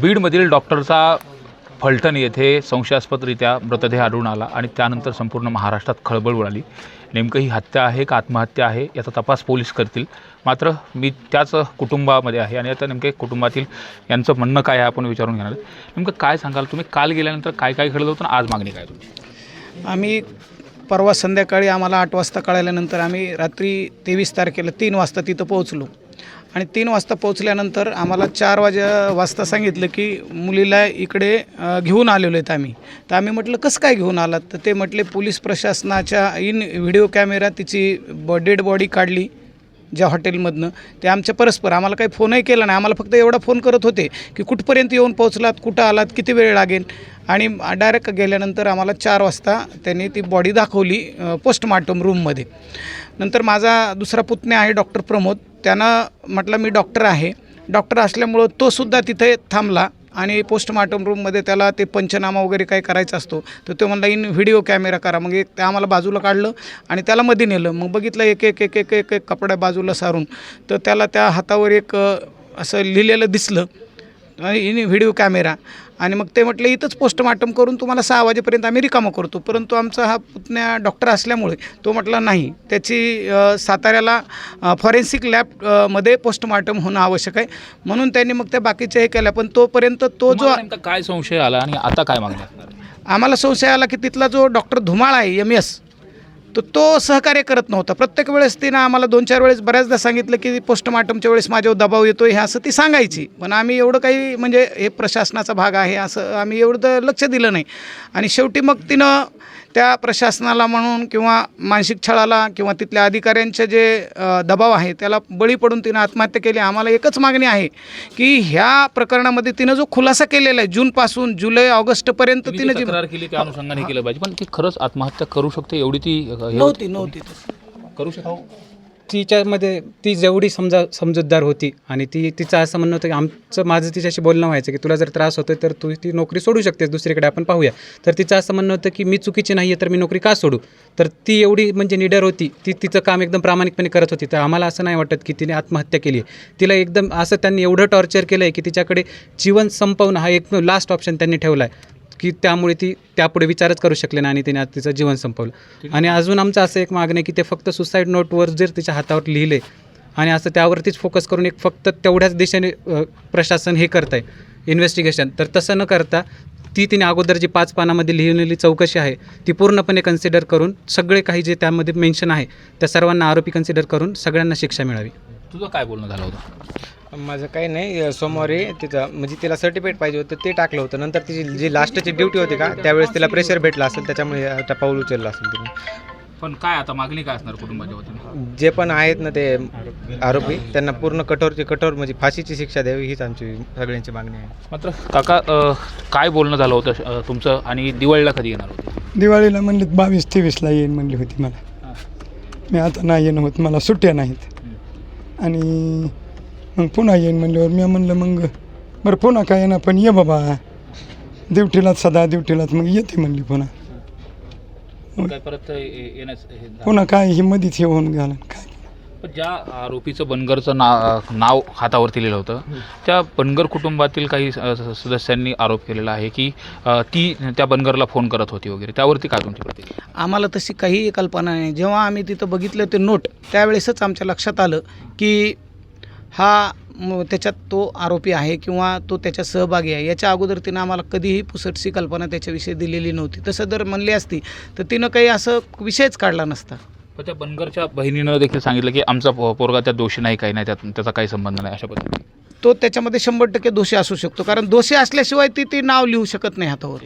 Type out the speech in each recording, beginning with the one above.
बीडमधील डॉक्टरचा फलटण येथे संशयास्पदरित्या मृतदेह आढळून आला आणि त्यानंतर संपूर्ण महाराष्ट्रात खळबळ उडाली. नेमकं ही हत्या आहे का आत्महत्या आहे याचा तपास पोलीस करतील. मात्र मी त्याच कुटुंबामध्ये आहे आणि आता नेमके कुटुंबातील यांचं म्हणणं काय आहे आपण विचारून घेणार नेमकं काय सांगाल तुम्ही? काल गेल्यानंतर काय काय घडलं होतं आज मागणी काय तुमची? आम्ही परवा संध्याकाळी आम्हाला आठ वाजता कळाल्यानंतर आम्ही रात्री तेवीस तारखेला तीन वाजता तिथं पोहोचलो. आणि तीन वाजता पोहोचल्यानंतर आम्हाला चार वाजा वाजता सांगितलं की मुलीला इकडे घेऊन आलेलो आहेत आम्ही. तर आम्ही म्हटलं कसं काय घेऊन आलात? तर ते म्हटले पोलीस प्रशासनाच्या इन व्हिडिओ कॅमेरा तिची ब डेड बॉडी काढली ज्या हॉटेलमधनं. ते आमच्या परस्पर आम्हाला काही फोनही केला नाही. आम्हाला फक्त एवढा फोन करत होते की कुठपर्यंत येऊन पोहोचलात? कुठं आलात? किती वेळ लागेल? आणि डायरेक्ट गेल्यानंतर आम्हाला चार वाजता त्यांनी ती बॉडी दाखवली पोस्टमार्टम रूममध्ये नंतर माझा दुसरा पुतण्या आहे डॉक्टर प्रमोद. त्यानं म्हटलं मी डॉक्टर आहे. डॉक्टर असल्यामुळं तोसुद्धा तिथे थांबला आणि पोस्टमार्टम रूममध्ये त्याला ते पंचनामा वगैरे काही करायचा असतो तर तो म्हणला इन व्हिडिओ कॅमेरा करा. मग एक ते आम्हाला बाजूला काढलं आणि त्याला मध्ये नेलं. मग बघितलं एक एक एक एक एक एक कपड्या बाजूला सारून. तर त्याला त्या हातावर एक असं लिहिलेलं दिसलं इन व्हिडिओ कॅमेरा. आणि मग ते म्हटलं इथंच पोस्टमार्टम करून तुम्हाला सहा वाजेपर्यंत आम्ही रिकामं करतो परंतु आमचा हा पुतण्या डॉक्टर असल्यामुळे तो म्हटला नाही त्याची साताऱ्याला फॉरेन्सिक लॅब अ, मध्ये पोस्टमार्टम होणं आवश्यक आहे म्हणून त्यांनी मग त्या बाकीच्या हे केल्या पण तोपर्यंत तो जो काय संशय आला आणि आता काय मागणी असणार आहे? आम्हाला संशय आला की तिथला जो डॉक्टर धुमाळ आहे एम एस तर तो सहकार्य करत नव्हता. प्रत्येक वेळेस तिनं आम्हाला दोन चार वेळेस बऱ्याचदा सांगितलं की पोस्टमार्टमच्या वेळेस माझ्यावर दबाव येतो हे असं ती सांगायची. पण आम्ही एवढं काही म्हणजे हे प्रशासनाचा भाग आहे असं आम्ही एवढं तर लक्ष दिलं नाही. आणि शेवटी मग तिनं त्या प्रशासनाला म्हणून किंवा मानसिक छळाला किंवा तिथल्या अधिकाऱ्यांचे जे दबाव आहे त्याला बळी पडून तिनं आत्महत्या केली. आम्हाला एकच मागणी आहे की ह्या प्रकरणामध्ये तिनं जो खुलासा केलेला आहे जूनपासून जुलै ऑगस्टपर्यंत तिनं जी तक्रार केली त्या अनुषंगाने केलं पाहिजे? पण ती खरंच आत्महत्या करू शकते एवढी ती नव्हती नव्हती करू शकते? तिच्यामध्ये ती जेवढी समजा समजूतदार होती आणि ती तिचं असं म्हणणं होतं की आमचं माझं तिच्याशी बोलणं व्हायचं की तुला जर त्रास होतो तर तू ती नोकरी सोडू शकतेस दुसरीकडे आपण पाहूया. तर तिचं असं म्हणणं होतं की मी चुकीची नाही आहे तर मी नोकरी का सोडू? तर ती एवढी म्हणजे निडर होती. ती तिचं काम एकदम प्रामाणिकपणे करत होती. तर आम्हाला असं नाही वाटत की तिने आत्महत्या केली आहे. तिला एकदम असं त्यांनी एवढं टॉर्चर केलं आहे की तिच्याकडे जीवन संपवणं हा एक लास्ट ऑप्शन त्यांनी ठेवला आहे की त्यामुळे ती त्यापुढे विचारच करू शकले नाही आणि तिने आज तिचं जीवन संपवलं. आणि अजून आमचं असं एक मागणं आहे की ते फक्त सुसाईड नोटवर जर तिच्या हातावर लिहिले आणि असं त्यावरतीच फोकस करून एक फक्त तेवढ्याच दिशेने प्रशासन हे करत आहे इन्व्हेस्टिगेशन तर तसं न करता ती तिने अगोदर जी पाच पानामध्ये लिहिलेली चौकशी आहे ती पूर्णपणे कन्सिडर करून सगळे काही जे त्यामध्ये मेन्शन आहे त्या सर्वांना आरोपी कन्सिडर करून सगळ्यांना शिक्षा मिळावी. तुझं काय बोलणं झालं होतं? माझं काही नाही. सोमवारी तिथं म्हणजे तिला सर्टिफिकेट पाहिजे होतं ते टाकलं होतं. नंतर तिची जी लास्टची ड्युटी होती का त्यावेळेस तिला प्रेशर भेटला असेल त्याच्यामुळे आता पाऊल उचललं असेल तिने. पण काय आता मागणी काय असणार कुटुंबाच्या वतीने? जे पण आहेत ना ते आरोपी त्यांना पूर्ण कठोरची कठोर म्हणजे फाशीची शिक्षा द्यावी हीच आमची सगळ्यांची मागणी आहे. मात्र काका अ, काय बोलणं झालं होतं अ, तुमचं? आणि दिवाळीला कधी येणार होते? दिवाळीला म्हणले बावीस तेवीसला येईन म्हणली होती मला. मी आता नाही येणं होत मला सुट्ट्या नाहीत. आणि मग पुन्हा येईन म्हणल्यावर मी म्हणलं मग बरं पुन्हा काय येणार? पण ये बाबा. ड्युटीलाच सदा ड्युटीलाच मग येते म्हणली पुन्हा. परत हे? पुन्हा काय ही मधीच हे होऊन गेलं काय? पण ज्या आरोपीचं बनगरचं ना नाव हातावरती लिहिलं होतं त्या बनगर कुटुंबातील काही सदस्यांनी आरोप केलेला आहे की ती त्या बनगरला फोन करत होती वगैरे. त्यावरती काय तुमची प्रतिक्रिया? आम्हाला तशी काहीही कल्पना नाही. जेव्हा आम्ही तिथं बघितलं ते नोट त्यावेळेसच आमच्या लक्षात आलं की हा त्याच्यात तो आरोपी आहे किंवा तो त्याच्यात सहभागी आहे. याच्या अगोदर तिनं आम्हाला कधीही पुसटशी कल्पना त्याच्याविषयी दिलेली नव्हती. तसं जर म्हणली असती तर तिनं काही असं विषयच काढला नसता. पण त्या बनगरच्या बहिणीनं देखील सांगितलं की आमचा पो- पोरगा त्या दोषी नाही काही नाही त्यात त्याचा काही संबंध नाही अशा पद्धतीने. तो त्याच्यामध्ये शंभर टक्के दोषी असू शकतो. कारण दोषी असल्याशिवाय ती ती नाव लिहू शकत नाही हातावर.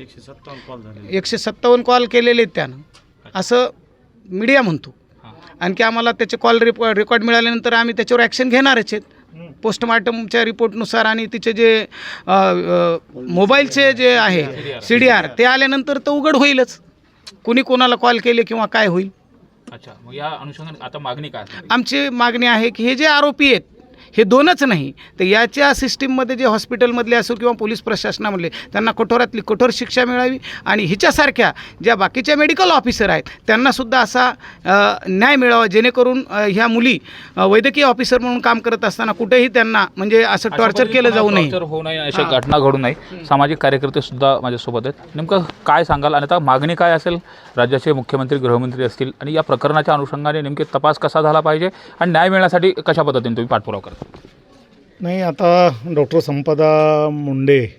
एकशे सत्तावन्न कॉल केलेले आहेत त्यानं. असं मीडिया म्हणतो. आणखी आम्हाला त्याचे कॉल रेकॉर्ड मिळाल्यानंतर आम्ही त्याच्यावर ॲक्शन घेणारच आहेत. पोस्टमार्टमच्या रिपोर्टनुसार आणि तिचे जे मोबाईलचे जे आहे सी डी आर ते आल्यानंतर तर उघड होईलच कुणी कोणाला कॉल केले किंवा काय होईल अच्छा मग या अनुषंगाने आता मागणी काय? आमची मागणी आहे की हे जे आरोपी आहेत हे दोनच नाही. तर याच्या सिस्टीममध्ये जे हॉस्पिटलमधले असो किंवा पोलीस प्रशासनामधले त्यांना कठोरातली कठोर शिक्षा मिळावी आणि हिच्यासारख्या ज्या बाकीच्या मेडिकल ऑफिसर आहेत त्यांनासुद्धा असा न्याय मिळावा जेणेकरून ह्या मुली वैद्यकीय ऑफिसर म्हणून काम करत असताना कुठेही त्यांना म्हणजे असं टॉर्चर केलं जाऊ नये. होऊ नये अशा घटना घडू नये. सामाजिक कार्यकर्ते सुद्धा माझ्यासोबत आहेत. नेमकं काय सांगाल? आणि आता मागणी काय असेल? राज्याचे मुख्यमंत्री गृहमंत्री असतील आणि या प्रकरणाच्या अनुषंगाने नेमके तपास कसा झाला पाहिजे? आणि न्याय मिळण्यासाठी कशा पद्धतीने तुम्ही पाठपुरावा करता? नाही आता डॉक्टर संपदा मुंडे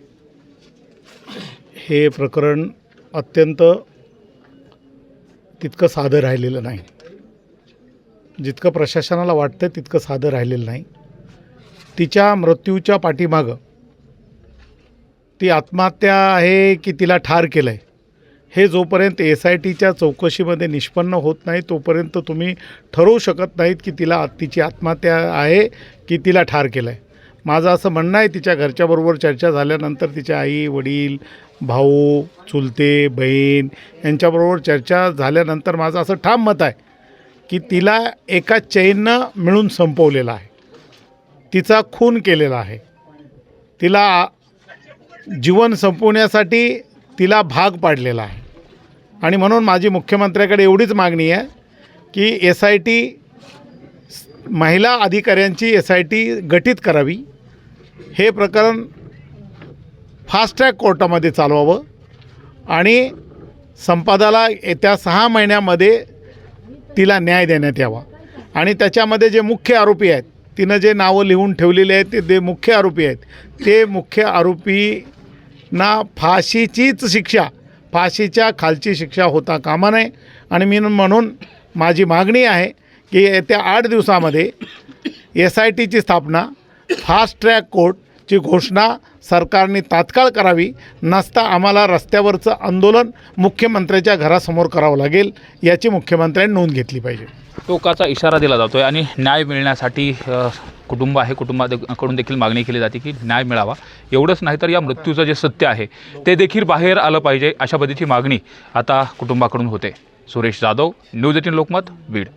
हे प्रकरण अत्यंत तितकं साधं राहिलेलं नाही. जितकं प्रशासनाला वाटतं तितकं साधं राहिलेलं नाही. तिच्या मृत्यूच्या पाठीमागं ती आत्महत्या आहे की तिला ठार केलं आहे हे जोपर्यंत एस आय टीच्या चौकशीमध्ये निष्पन्न होत नाही तोपर्यंत तुम्ही ठरवू शकत नाहीत की तिला तिची आत्महत्या आहे की तिला ठार केलं आहे माझं असं म्हणणं आहे तिच्या घरच्याबरोबर चर्चा झाल्यानंतर तिच्या आई वडील भाऊ चुलते बहीण यांच्याबरोबर चर्चा झाल्यानंतर माझं असं ठाम मत आहे की तिला एका चैननं मिळून संपवलेलं आहे. तिचा खून केलेला आहे. तिला जीवन संपवण्यासाठी तिला भाग पाडलेला आहे. आणि म्हणून माझी मुख्यमंत्र्याकडे एवढीच मागणी आहे की एस आय टी महिला अधिकाऱ्यांची एस आय टी गठीत करावी. हे प्रकरण फास्ट ट्रॅक कोर्टामध्ये चालवावं. आणि संपादाला येत्या सहा महिन्यामध्ये तिला न्याय देण्यात यावा. आणि त्याच्यामध्ये जे मुख्य आरोपी आहेत तिनं जे नावं लिहून ठेवलेले आहेत ते मुख्य आरोपी आहेत ते मुख्य आरोपी ना फाशीचीच शिक्षा फाशीच्या खालची शिक्षा होता कामा नये. आणि मी म्हणून माझी मागणी आहे की येत्या आठ दिवसामध्ये एस आय टीची स्थापना फास्ट ट्रॅक कोर्टची घोषणा सरकारने तात्काळ करावी नसता आम्हाला रस्त्यावरचं आंदोलन मुख्यमंत्र्याच्या घरासमोर करावं लागेल याची मुख्यमंत्र्यांनी नोंद घेतली पाहिजे. टोकाचा इशारा दिला जातो आहे आणि न्याय मिळण्यासाठी कुटुंब आहे कुटुंबाकडून देखील मागणी केली जाते की न्याय मिळावा. एवढंच नाही तर या मृत्यूचं जे सत्य आहे ते देखील बाहेर आलं पाहिजे अशा पद्धतीची मागणी आता कुटुंबाकडून होते. Suresh Jadhav news eighteen Lokmat Beed.